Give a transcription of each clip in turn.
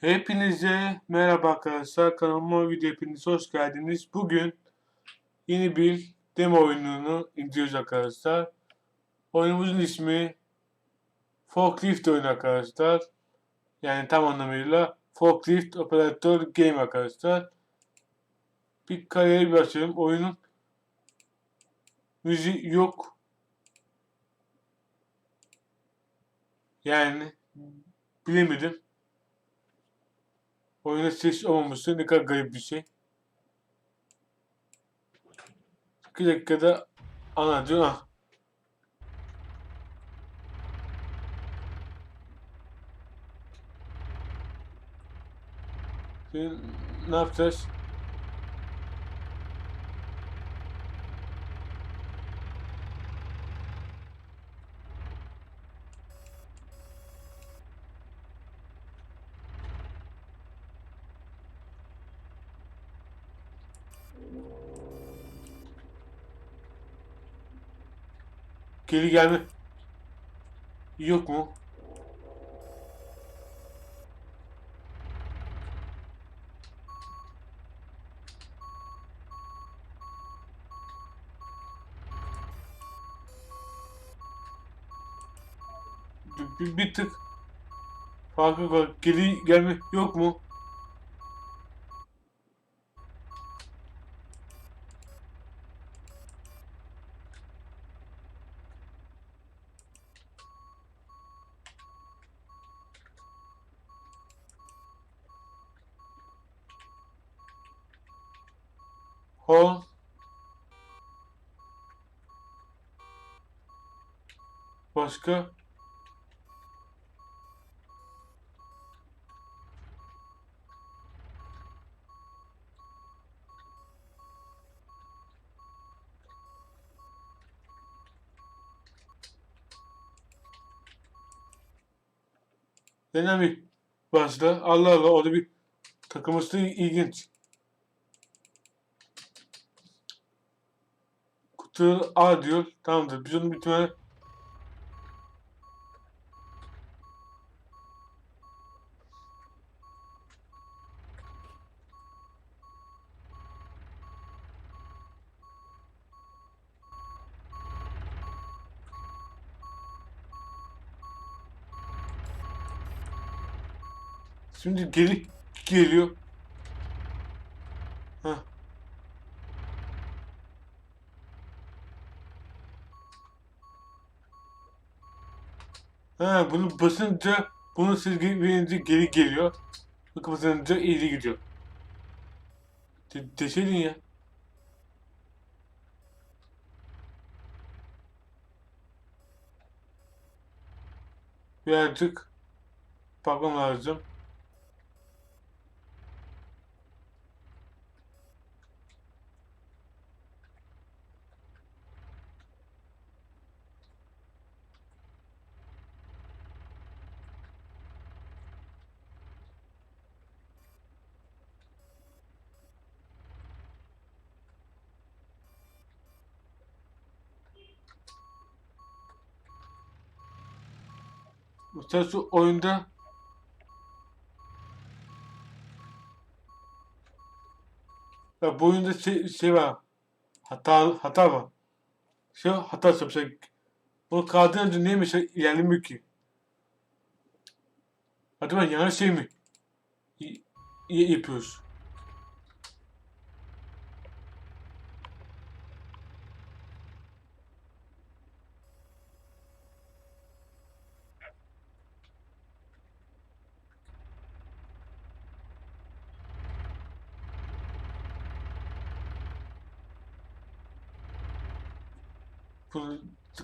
Hepinize merhaba arkadaşlar. Kanalıma video hepiniz hoş geldiniz. Bugün yeni bir demo oyununu indiriyoruz arkadaşlar. Oyunumuzun ismi Forklift oyunu arkadaşlar. Yani tam anlamıyla Forklift Operator Game arkadaşlar. Bir kariyeri bir açalım. Oyunun müziği yok. Yani bilemedim. Oyuna ses olmaması ne kadar garip bir şey. İki dakikada anlatıyor. Ah. Şimdi ne yapacağız? Geri gelme. Yok mu? Bir, bir, tık farkı var. Geri gelme yok mu? Hol. Başka? Dinamik başla. Allah Allah orada bir takılması ilginç. Kutu A diyor. Tamamdır. Biz onu bitmeye Şimdi geri geliyor. Ha, bunu basınca bunu siz verince geri geliyor. Bunu basınca ileri gidiyor. De deseydin ya. Birazcık bakmam lazım. Mesela şu oyunda ya bu oyunda şey, şey var. Hata hata var. Şey hata mesela bunu kaldırınca niye mesela ilerlemiyor ki? Acaba yanlış şey mi? Y- yapıyoruz.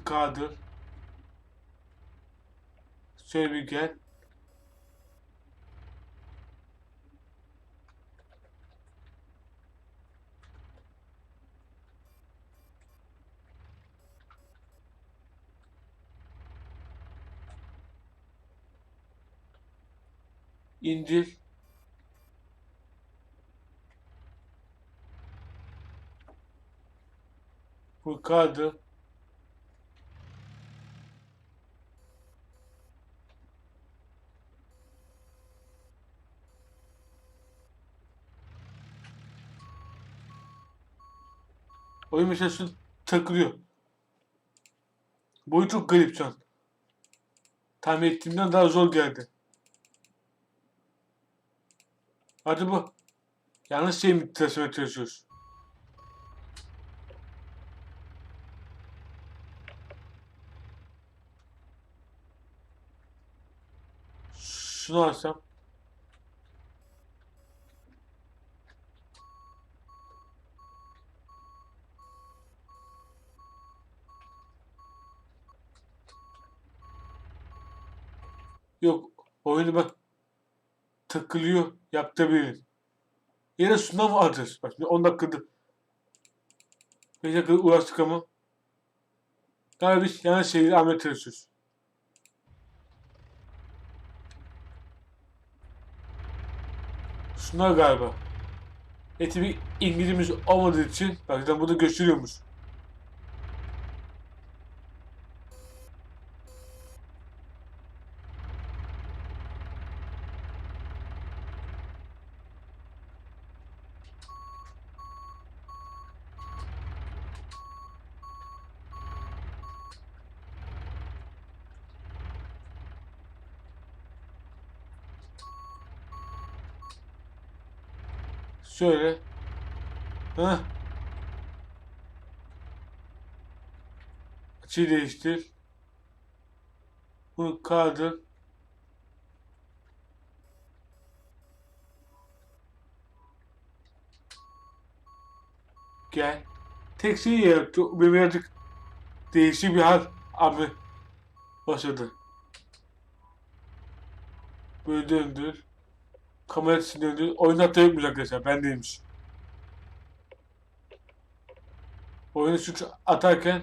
Kaldır. Şöyle bir gel. İndir. Bu Oyun mesela şu takılıyor. Boyu çok garip şu an. Tahmin ettiğimden daha zor geldi. Hadi bu. Yanlış şey mi taşımaya çalışıyoruz? Şunu alsam. Yok. Oyunu bak. Takılıyor. Yaptırabilirim. Yine mı alacağız? Bak şimdi 10 dakikada 5 dakikada uğraştık ama Galiba biz yanlış şeyleri almaya çalışıyoruz. Şunlar galiba. Eti bir İngilizimiz olmadığı için bak zaten burada gösteriyormuş. Şöyle. Heh. Açıyı değiştir. Bunu kaldır. Gel. Tek şey yarattı. Birazcık değişik bir hal abi başladı. Böyle döndür. Kamera açısını döndür. Oynatta yokmuş arkadaşlar. Bendeymiş. Oyunu suç atarken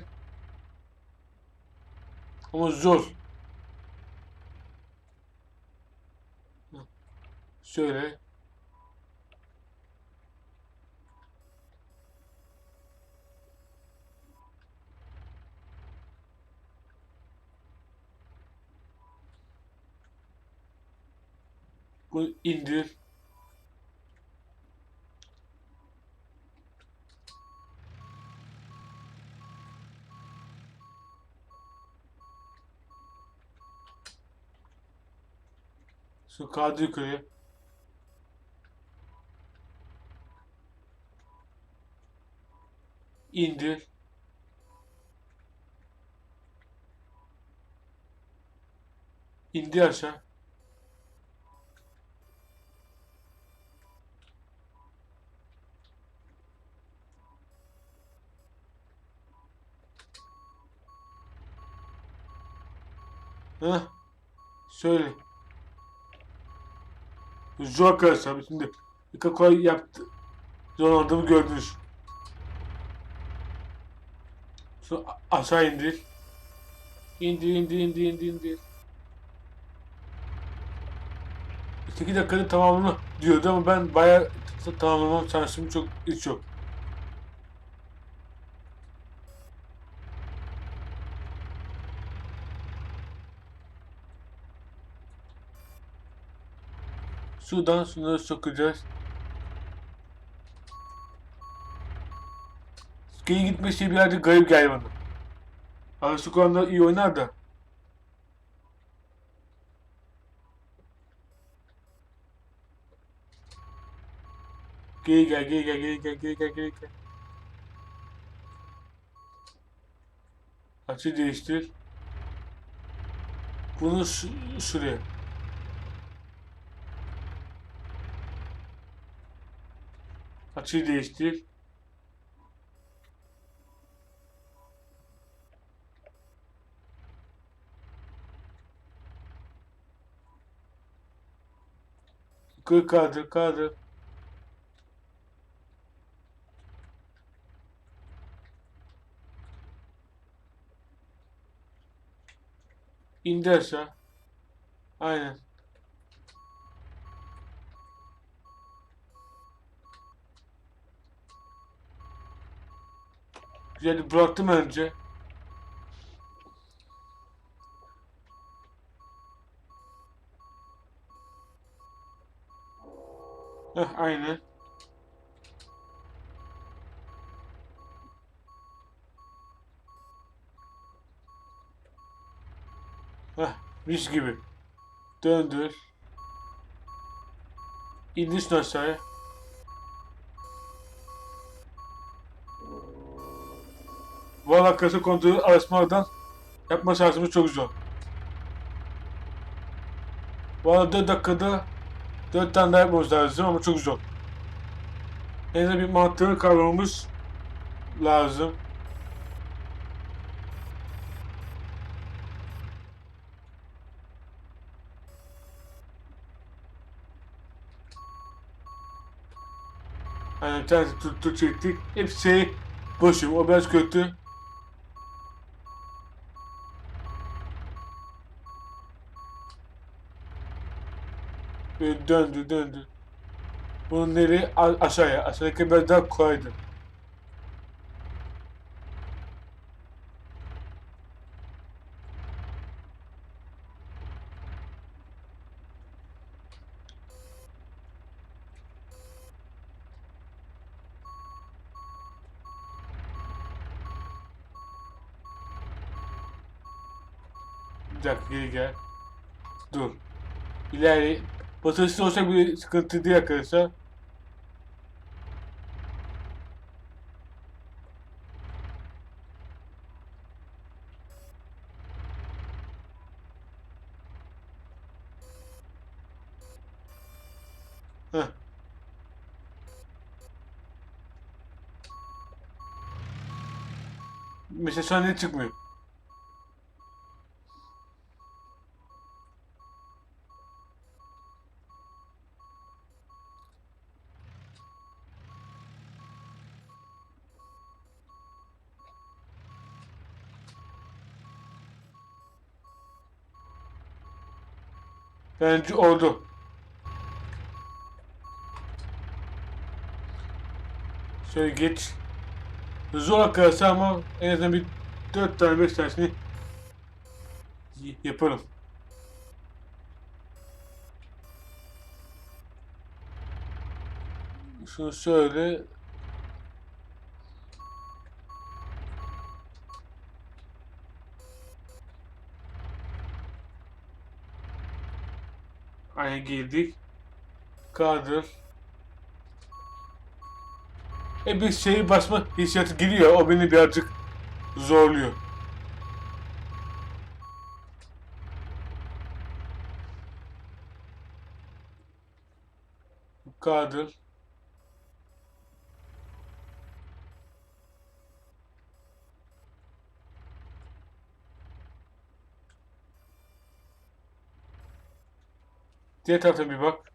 ama zor. Şöyle. İndir. Şu yukarıya. İndir. İndir aşağı. Heh. Söyle. Şimdi bir kolay yaptı. Zor olduğumu gördünüz. Şu a- aşağı indir. İndir indir indir indir indir. 8 dakikanın tamamını diyordu ama ben bayağı tamamlamam şansım çok hiç yok. Sudan şunları sokacağız. Geri gitmesi birazcık garip geldi bana. Arası Kur'an'da iyi oynar da. Geri gel, geri gel, geri gel, geri gel, geri gel. Açı değiştir. Bunu şu- şuraya. Açıyı değiştir. Yukarı kaldır, kaldır. İndir aşağı. Aynen. Güzel bıraktım önce. Heh, aynen. Heh, mis gibi. Döndür. İndirsin aşağıya. Valla kasa kontrolü arasmadan yapma şansımız çok zor. Valla 4 dakikada 4 tane daha yapmamız lazım ama çok zor. Azından bir mantığını kavramamız lazım. Hani bir tanesi tuttu çektik. Hepsi şey boşum. O biraz kötü. Böyle döndü döndü. Bunun nereye? A- aşağıya. Aşağıdaki biraz daha kolaydı. Bir dakika geri gel. Dur. İleri. Basınçlı olsa bir sıkıntı değil arkadaşlar. Heh. Mesela ne çıkmıyor? Bence oldu. Şöyle geç. Zor arkadaşlar ama en azından bir 4 tane 5 tanesini yaparım. Şunu şöyle Aynı girdik. Kaldır. E bir şeyi basma hissiyatı giriyor. O beni birazcık zorluyor. Kaldır. Diğer tarafa bir bak.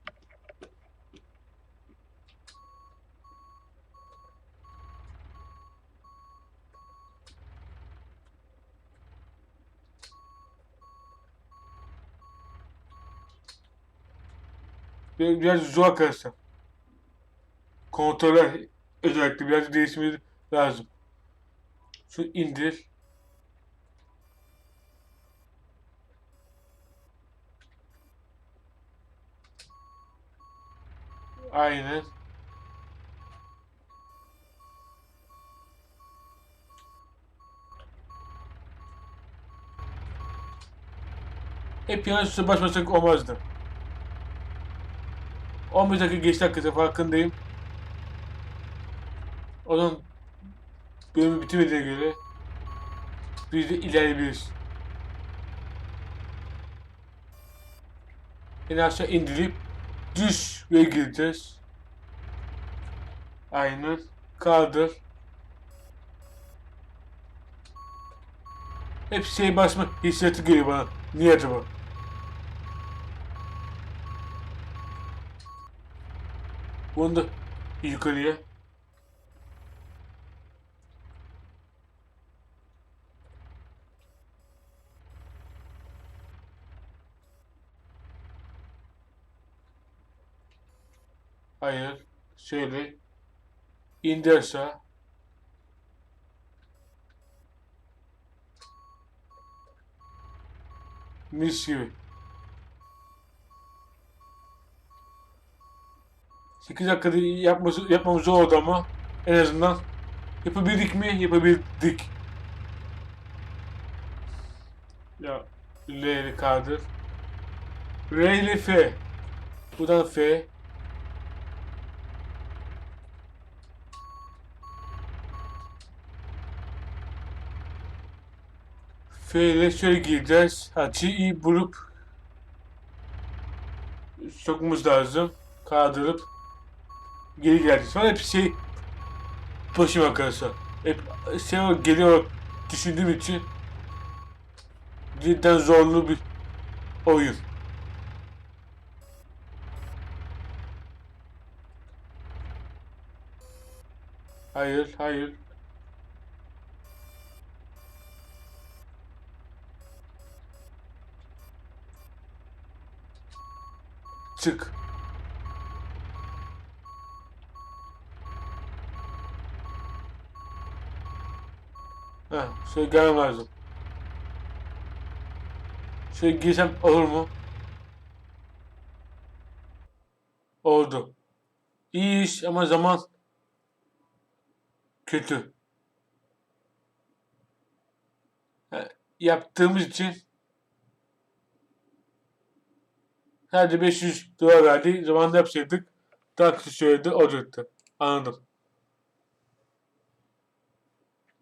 Bir- Biraz zor arkadaşlar. Kontroller özellikle biraz değişmesi lazım. Şu indir. Aynen. Hep yanlış üstüne baş başa olmazdı. 15 dakika geçti hakikaten farkındayım. Onun bölümü bitirmediğine göre biz de ilerleyebiliriz. En aşağı indirip düz ve gireceğiz. Aynen. Kaldır. Hep şey basma hissiyatı geliyor bana. Niye acaba? Bunu da yukarıya. Hayır. Şöyle. İndir aşağı. Mis gibi. 8 dakikada yapması, yapmamız zor oldu ama en azından yapabildik mi? Yapabildik. Ya L'li kaldır. R ile F. Buradan F. F ile şöyle gireceğiz. Açıyı bulup sokmamız lazım. Kaldırıp geri geleceğiz. Falan hep şey başım arkadaşlar. Hep şey o geliyor düşündüğüm için cidden zorlu bir oyun. Hayır, hayır. Çık. Heh, şey gelmem lazım. Şey girsem olur mu? Oldu. İyi iş ama zaman kötü. Yaptığımız için sadece 500 dolar verdi. Zamanında yapsaydık daha kısa sürede olacaktı. Anladım.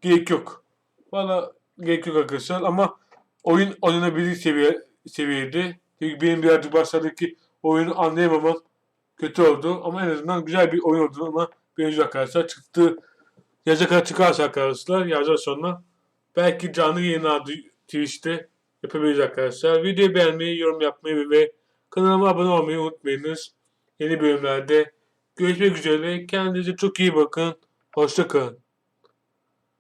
Gerek yok. Valla gerek yok arkadaşlar ama oyun oynanabilir seviye, seviyede. Çünkü benim birazcık başlardaki oyunu anlayamamam kötü oldu. Ama en azından güzel bir oyun oldu ama benziyor arkadaşlar. Çıktı yaza kadar çıkarsa arkadaşlar yazar sonra belki canlı yayın adı Twitch'te yapabiliriz arkadaşlar. Videoyu beğenmeyi, yorum yapmayı ve kanalıma abone olmayı unutmayınız. Yeni bölümlerde görüşmek üzere. Kendinize çok iyi bakın. Hoşça kalın.